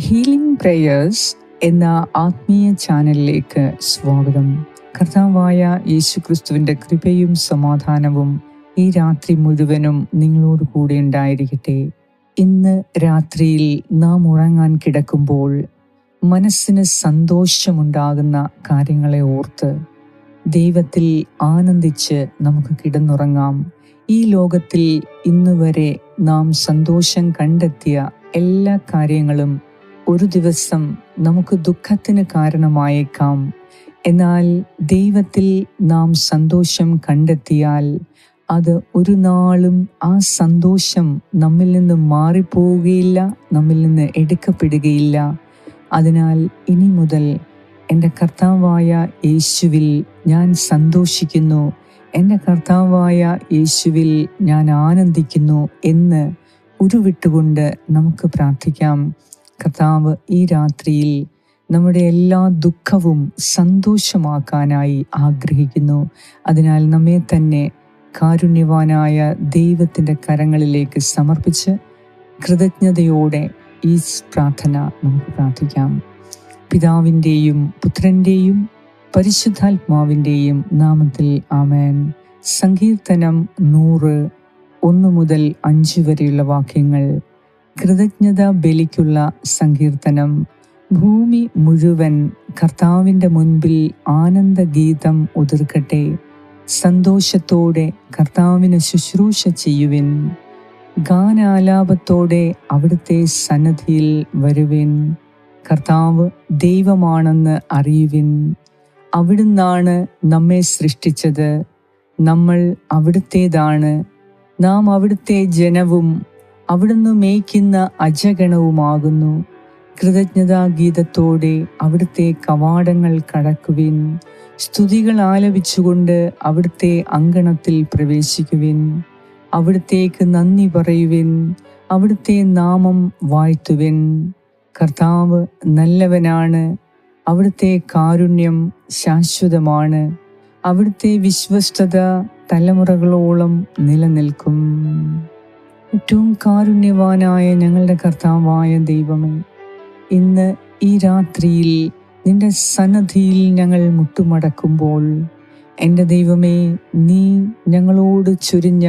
Healing prayers എന്ന ആത്മീയ ചാനലിലേക്ക് സ്വാഗതം. കർത്താവായ യേശു ക്രിസ്തുവിന്റെ കൃപയും സമാധാനവും ഈ രാത്രി മുഴുവനും നിങ്ങളോട് കൂടെ ഉണ്ടായിരിക്കട്ടെ. ഇന്ന് രാത്രിയിൽ നാം ഉറങ്ങാൻ കിടക്കുമ്പോൾ മനസ്സിന് സന്തോഷമുണ്ടാകുന്ന കാര്യങ്ങളെ ഓർത്ത് ദൈവത്തിൽ ആനന്ദിച്ച് നമുക്ക് കിടന്നുറങ്ങാം. ഈ ലോകത്തിൽ ഇന്നുവരെ നാം സന്തോഷം കണ്ടെത്തിയ എല്ലാ കാര്യങ്ങളും ഒരു ദിവസം നമുക്ക് ദുഃഖത്തിന് കാരണമായേക്കാം. എന്നാൽ ദൈവത്തിൽ നാം സന്തോഷം കണ്ടെത്തിയാൽ അത് ഒരു നാളും ആ സന്തോഷം നമ്മിൽ നിന്ന് മാറിപ്പോവുകയില്ല നമ്മിൽ നിന്ന് എടുക്കപ്പെടുകയില്ല. അതിനാൽ ഇനി മുതൽ എന്റെ കർത്താവായ യേശുവിൽ ഞാൻ സന്തോഷിക്കുന്നു. എന്റെ കർത്താവായ യേശുവിൽ ഞാൻ ആനന്ദിക്കുന്നു എന്ന് ഉരുവിട്ടുകൊണ്ട് നമുക്ക് പ്രാർത്ഥിക്കാം. കർത്താവ് ഈ രാത്രിയിൽ നമ്മുടെ എല്ലാ ദുഃഖവും സന്തോഷമാക്കാനായി ആഗ്രഹിക്കുന്നു. അതിനാൽ നമ്മെ തന്നെ കാരുണ്യവാനായ ദൈവത്തിന്റെ കരങ്ങളിലേക്ക് സമർപ്പിച്ച് കൃതജ്ഞതയോടെ ഈ പ്രാർത്ഥന നമുക്ക് പ്രാർത്ഥിക്കാം. പിതാവിന്റെയും പുത്രന്റെയും പരിശുദ്ധാത്മാവിന്റെയും നാമത്തിൽ ആമേൻ. സങ്കീർത്തനം നൂറ് ഒന്ന് മുതൽ അഞ്ച് വരെയുള്ള വാക്യങ്ങൾ കൃതജ്ഞത ബലിക്കുള്ള സങ്കീർത്തനം. ഭൂമി മുഴുവൻ കർത്താവിന്റെ മുൻപിൽ ആനന്ദഗീതം ഉതിർക്കട്ടെ. സന്തോഷത്തോടെ കർത്താവിന് ശുശ്രൂഷ ചെയ്യുവിൻ. ഗാനാലാപത്തോടെ അവിടുത്തെ സന്നദ്ധിയിൽ വരുവിൻ. കർത്താവ് ദൈവമാണെന്ന് അറിയുവിൻ. അവിടുന്നാണ് നമ്മെ സൃഷ്ടിച്ചത്. നമ്മൾ അവിടുത്തേതാണ്. നാം അവിടുത്തെ ജനവും അവിടുന്ന് മേയ്ക്കുന്ന അജഗണവുമാകുന്നു. കൃതജ്ഞതാഗീതത്തോടെ അവിടുത്തെ കവാടങ്ങൾ കടക്കുവിൻ. സ്തുതികൾ ആലപിച്ചുകൊണ്ട് അവിടുത്തെ അങ്കണത്തിൽ പ്രവേശിക്കുവിൻ. അവിടുത്തേക്ക് നന്ദി പറയുവിൻ. അവിടുത്തെ നാമം വാഴ്ത്തുവിൻ. കർത്താവ് നല്ലവനാണ്. അവിടുത്തെ കാരുണ്യം ശാശ്വതമാണ്. അവിടുത്തെ വിശ്വസ്തത തലമുറകളോളം നിലനിൽക്കും. ഏറ്റവും കാരുണ്യവാനായ ഞങ്ങളുടെ കർത്താവായ ദൈവമേ ഇന്ന് ഈ രാത്രിയിൽ നിന്റെ സന്നദ്ധിയിൽ ഞങ്ങൾ മുട്ടുമടക്കുമ്പോൾ എന്റെ ദൈവമേ നീ ഞങ്ങളോട് ചൊരിഞ്ഞ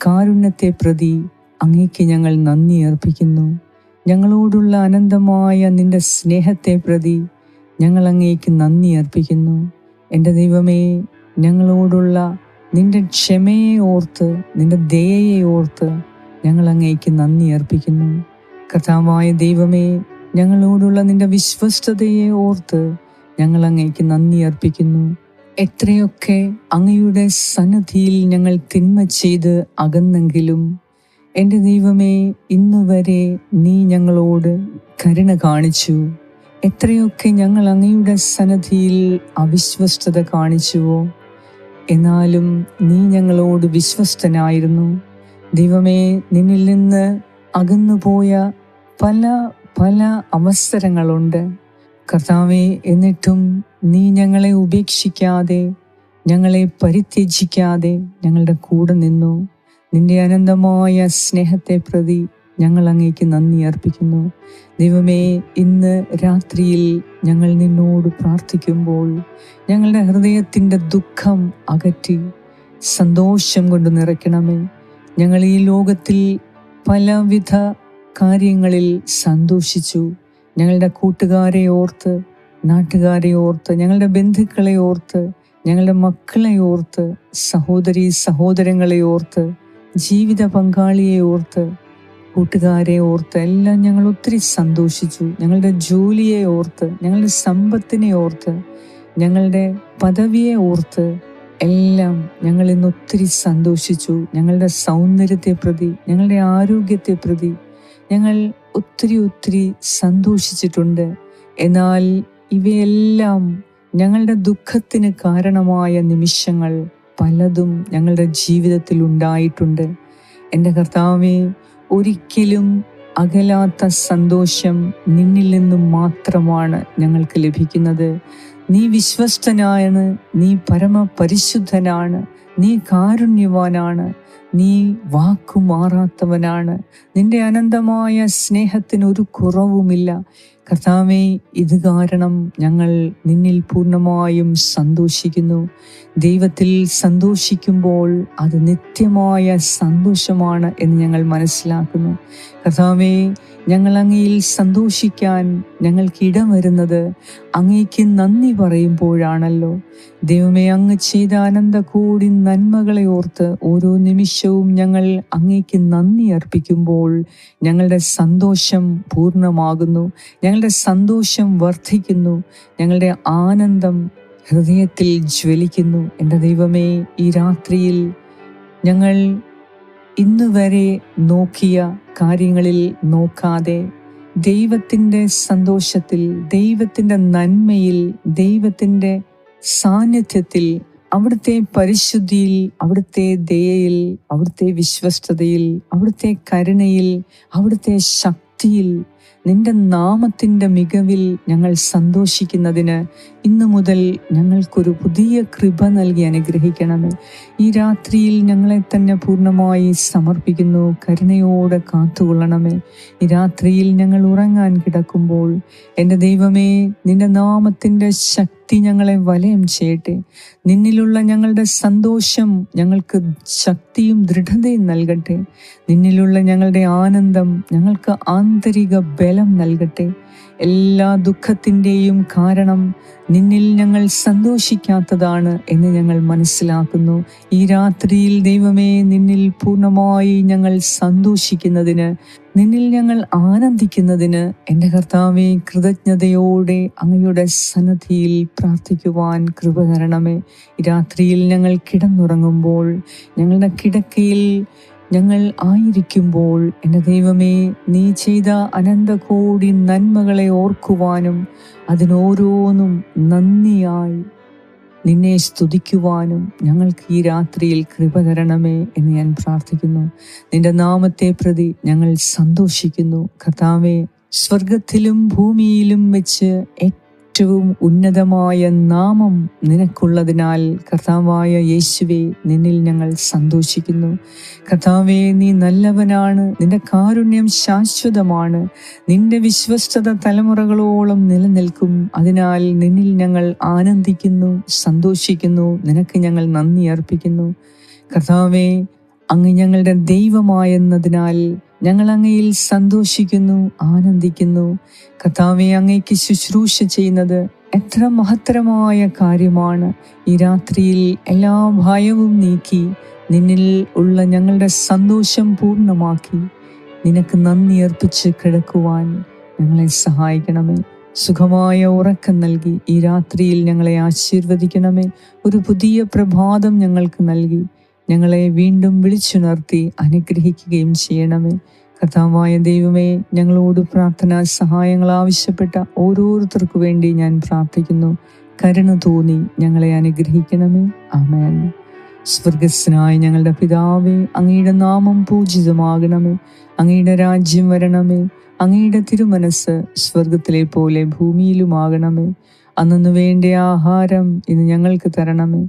കാരുണ്യത്തെ പ്രതി അങ്ങേക്ക് ഞങ്ങൾ നന്ദി അർപ്പിക്കുന്നു. ഞങ്ങളോടുള്ള അനന്തമായ നിന്റെ സ്നേഹത്തെ പ്രതി ഞങ്ങൾ അങ്ങേക്ക് നന്ദി അർപ്പിക്കുന്നു. എന്റെ ദൈവമേ ഞങ്ങളോടുള്ള നിന്റെ ക്ഷമയെ ഓർത്ത് നിന്റെ ദയയെ ഓർത്ത് ഞങ്ങൾ അങ്ങേക്ക് നന്ദി അർപ്പിക്കുന്നു. കർത്താവായ ദൈവമേ ഞങ്ങളോടുള്ള നിന്റെ വിശ്വസ്തതയെ ഓർത്ത് ഞങ്ങൾ അങ്ങേക്ക് നന്ദി അർപ്പിക്കുന്നു. എത്രയൊക്കെ അങ്ങയുടെ സന്നദ്ധിയിൽ ഞങ്ങൾ തിന്മ ചെയ്ത് അകന്നെങ്കിലും എന്റെ ദൈവമേ ഇന്നുവരെ നീ ഞങ്ങളോട് കരുണ കാണിച്ചു. എത്രയൊക്കെ ഞങ്ങൾ അങ്ങയുടെ സന്നദ്ധിയിൽ അവിശ്വസ്തത കാണിച്ചുവോ എന്നാലും നീ ഞങ്ങളോട് വിശ്വസ്തനായിരുന്നു. ദൈവമേ നിന്നിൽ നിന്ന് അകന്നുപോയ പല പല അവസരങ്ങളുണ്ട്. കർത്താവെ എന്നിട്ടും നീ ഞങ്ങളെ ഉപേക്ഷിക്കാതെ ഞങ്ങളെ പരിത്യജിക്കാതെ ഞങ്ങളുടെ കൂടെ നിന്നു. നിന്റെ അനന്തമായ സ്നേഹത്തെ പ്രതി ഞങ്ങൾ അങ്ങേക്ക് നന്ദി അർപ്പിക്കുന്നു. ദൈവമേ ഇന്ന് രാത്രിയിൽ ഞങ്ങൾ നിന്നോട് പ്രാർത്ഥിക്കുമ്പോൾ ഞങ്ങളുടെ ഹൃദയത്തിന്റെ ദുഃഖം അകറ്റി സന്തോഷം കൊണ്ട് നിറയ്ക്കണമേ. ഞങ്ങൾ ഈ ലോകത്തിൽ പലവിധ കാര്യങ്ങളിൽ സന്തോഷിച്ചു. ഞങ്ങളുടെ കൂട്ടുകാരെ ഓർത്ത് നാട്ടുകാരെ ഓർത്ത് ഞങ്ങളുടെ ബന്ധുക്കളെ ഓർത്ത് ഞങ്ങളുടെ മക്കളെ ഓർത്ത് സഹോദരി സഹോദരങ്ങളെ ഓർത്ത് ജീവിത പങ്കാളിയെ ഓർത്ത് കൂട്ടുകാരെ ഓർത്ത് എല്ലാം ഞങ്ങൾ ഒത്തിരി സന്തോഷിച്ചു. ഞങ്ങളുടെ ജോലിയെ ഓർത്ത് ഞങ്ങളുടെ സമ്പത്തിനെ ഓർത്ത് ഞങ്ങളുടെ പദവിയെ ഓർത്ത് എല്ലാം ഞങ്ങൾ ഇന്ന് ഒത്തിരി സന്തോഷിച്ചു. ഞങ്ങളുടെ സൗന്ദര്യത്തെ പ്രതി ഞങ്ങളുടെ ആരോഗ്യത്തെ പ്രതി ഞങ്ങൾ ഒത്തിരി ഒത്തിരി സന്തോഷിച്ചിട്ടുണ്ട്. എന്നാൽ ഇവയെല്ലാം ഞങ്ങളുടെ ദുഃഖത്തിന് കാരണമായ നിമിഷങ്ങൾ പലതും ഞങ്ങളുടെ ജീവിതത്തിൽ ഉണ്ടായിട്ടുണ്ട്. എന്റെ കർത്താവെ ഒരിക്കലും അകലാത്ത സന്തോഷം നിന്നിൽ നിന്നും മാത്രമാണ് ഞങ്ങൾക്ക് ലഭിക്കുന്നത്. നീ വിശ്വസ്തനാണ് നീ പരമപരിശുദ്ധനാണ് നീ കാരുണ്യവാനാണ് നീ വാക്കു മാറാത്തവനാണ് നിന്റെ അനന്തമായ സ്നേഹത്തിന് ഒരു കുറവുമില്ല. കർത്താവെ ഇത് കാരണം ഞങ്ങൾ നിന്നിൽ പൂർണമായും സന്തോഷിക്കുന്നു. ദൈവത്തിൽ സന്തോഷിക്കുമ്പോൾ അത് നിത്യമായ സന്തോഷമാണ് എന്ന് ഞങ്ങൾ മനസ്സിലാക്കുന്നു. കർത്താവെ ഞങ്ങൾ അങ്ങയിൽ സന്തോഷിക്കാൻ ഞങ്ങൾക്ക് ഇടം വരുന്നത് അങ്ങേക്ക് നന്ദി പറയുമ്പോഴാണല്ലോ. ദൈവമേ അങ്ങ് ചെയ്ത അനന്ത കൂടി നന്മകളെ ഓർത്ത് ഓരോ നിമിഷവും ഞങ്ങൾ അങ്ങേക്ക് നന്ദി അർപ്പിക്കുമ്പോൾ ഞങ്ങളുടെ സന്തോഷം പൂർണമാകുന്നു. ഞങ്ങളുടെ സന്തോഷം വർദ്ധിക്കുന്നു. ഞങ്ങളുടെ ആനന്ദം ഹൃദയത്തിൽ ജ്വലിക്കുന്നു. എന്റെ ദൈവമേ ഈ രാത്രിയിൽ ഞങ്ങൾ ഇന്നുവരെ നോക്കിയ കാര്യങ്ങളിൽ നോക്കാതെ ദൈവത്തിന്റെ സന്തോഷത്തിൽ ദൈവത്തിന്റെ നന്മയിൽ ദൈവത്തിന്റെ സാന്നിധ്യത്തിൽ അവിടുത്തെ പരിശുദ്ധിയിൽ അവിടുത്തെ ദയയിൽ അവിടുത്തെ വിശ്വസ്തതയിൽ അവിടുത്തെ കരുണയിൽ അവിടുത്തെ ശക്തിയിൽ നിന്റെ നാമത്തിന്റെ മികവിൽ ഞങ്ങൾ സന്തോഷിക്കുന്നതിന് ഇന്നു മുതൽ ഞങ്ങൾക്കൊരു പുതിയ കൃപ നൽകി അനുഗ്രഹിക്കണമേ. ഈ രാത്രിയിൽ ഞങ്ങളെ തന്നെ പൂർണമായി സമർപ്പിക്കുന്നു കരുണയോടെ കാത്തുകൊള്ളണമേ. ഈ രാത്രിയിൽ ഞങ്ങൾ ഉറങ്ങാൻ കിടക്കുമ്പോൾ എന്റെ ദൈവമേ നിന്റെ നാമത്തിന്റെ ശക്തി ഞങ്ങളെ വലയം ചെയ്യട്ടെ. നിന്നിലുള്ള ഞങ്ങളുടെ സന്തോഷം ഞങ്ങൾക്ക് ശക്തിയും ദൃഢതയും നൽകട്ടെ. നിന്നിലുള്ള ഞങ്ങളുടെ ആനന്ദം ഞങ്ങൾക്ക് ആന്തരിക ബലം നൽകട്ടെ. എല്ലാ ദുഃഖത്തിന്റെയും കാരണം നിന്നിൽ ഞങ്ങൾ സന്തോഷിക്കാത്തതാണ് എന്ന് ഞങ്ങൾ മനസ്സിലാക്കുന്നു. ഈ രാത്രിയിൽ ദൈവമേ നിന്നിൽ പൂർണമായി ഞങ്ങൾ സന്തോഷിക്കുന്നതിന് നിന്നിൽ ഞങ്ങൾ ആനന്ദിക്കുന്നതിന് എന്റെ കർത്താവെ കൃതജ്ഞതയോടെ അങ്ങയുടെ സന്നദ്ധിയിൽ പ്രാർത്ഥിക്കുവാൻ കൃപ തരണമേ. രാത്രിയിൽ ഞങ്ങൾ കിടന്നുറങ്ങുമ്പോൾ ഞങ്ങളുടെ കിടക്കയിൽ ഞങ്ങൾ ആയിരിക്കുമ്പോൾ എന്റെ ദൈവമേ നീ ചെയ്ത അനന്തകോടി നന്മകളെ ഓർക്കുവാനും അതിനോരോന്നും നന്ദിയായി. നിന്നെ സ്തുതിക്കുവാനും ഞങ്ങൾക്ക് ഈ രാത്രിയിൽ കൃപ തരണമേ എന്ന് ഞാൻ പ്രാർത്ഥിക്കുന്നു. നിന്റെ നാമത്തെ പ്രതി ഞങ്ങൾ സന്തോഷിക്കുന്നു. കർത്താവെ സ്വർഗത്തിലും ഭൂമിയിലും വെച്ച് ഏറ്റവും ഉന്നതമായ നാമം നിനക്കുള്ളതിനാൽ കർത്താവായ യേശുവെ നിന്നിൽ ഞങ്ങൾ സന്തോഷിക്കുന്നു. കർത്താവെ നീ നല്ലവനാണ്. നിന്റെ കാരുണ്യം ശാശ്വതമാണ്. നിന്റെ വിശ്വസ്തത തലമുറകളോളം നിലനിൽക്കും. അതിനാൽ നിന്നിൽ ഞങ്ങൾ ആനന്ദിക്കുന്നു സന്തോഷിക്കുന്നു. നിനക്ക് ഞങ്ങൾ നന്ദി അർപ്പിക്കുന്നു. കർത്താവെ അങ്ങ് ഞങ്ങളുടെ ദൈവമായെന്നതിനാൽ ഞങ്ങൾ അങ്ങയിൽ സന്തോഷിക്കുന്നു ആനന്ദിക്കുന്നു. കഥാവെ അങ്ങയ്ക്ക് ശുശ്രൂഷ ചെയ്യുന്നത് എത്ര മഹത്തരമായ കാര്യമാണ്. ഈ രാത്രിയിൽ എല്ലാ ഭയവും നീക്കി നിന്നിൽ ഉള്ള ഞങ്ങളുടെ സന്തോഷം പൂർണമാക്കി. നിനക്ക് നന്ദി അർപ്പിച്ച് കിടക്കുവാൻ ഞങ്ങളെ സഹായിക്കണമേ. സുഖമായ ഉറക്കം നൽകി ഈ രാത്രിയിൽ ഞങ്ങളെ ആശീർവദിക്കണമേ. ഒരു പുതിയ പ്രഭാതം ഞങ്ങൾക്ക് നൽകി. ഞങ്ങളെ വീണ്ടും വിളിച്ചുണർത്തി അനുഗ്രഹിക്കുകയും ചെയ്യണമേ. കർത്താവായ ദൈവമേ ഞങ്ങളോട് പ്രാർത്ഥനാ സഹായങ്ങൾ ആവശ്യപ്പെട്ട ഓരോരുത്തർക്കു വേണ്ടി ഞാൻ പ്രാർത്ഥിക്കുന്നു. കരുണ തോന്നി ഞങ്ങളെ അനുഗ്രഹിക്കണമേ. ആമേൻ. സ്വർഗസ്നായ ഞങ്ങളുടെ പിതാവേ അങ്ങയുടെ നാമം പൂജിതമാകണമേ. അങ്ങയുടെ രാജ്യം വരണമേ. അങ്ങയുടെ തിരുമനസ് സ്വർഗത്തിലെ പോലെ ഭൂമിയിലുമാകണമേ. അന്നു വേണ്ട ആഹാരം ഇന്ന് ഞങ്ങൾക്ക് തരണമേ.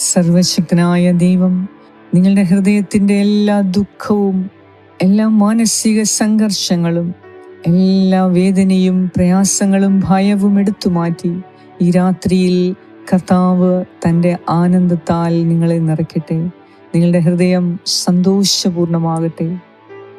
സർവശക്തനായ ദൈവം നിങ്ങളുടെ ഹൃദയത്തിന്റെ എല്ലാ ദുഃഖവും എല്ലാ മാനസിക സംഘർഷങ്ങളും എല്ലാ വേദനയും പ്രയാസങ്ങളും ഭയവും എടുത്തു മാറ്റി ഈ രാത്രിയിൽ കർത്താവ് തന്റെ ആനന്ദത്താൽ നിങ്ങളെ നിറയ്ക്കട്ടെ. നിങ്ങളുടെ ഹൃദയം സന്തോഷപൂർണമാകട്ടെ.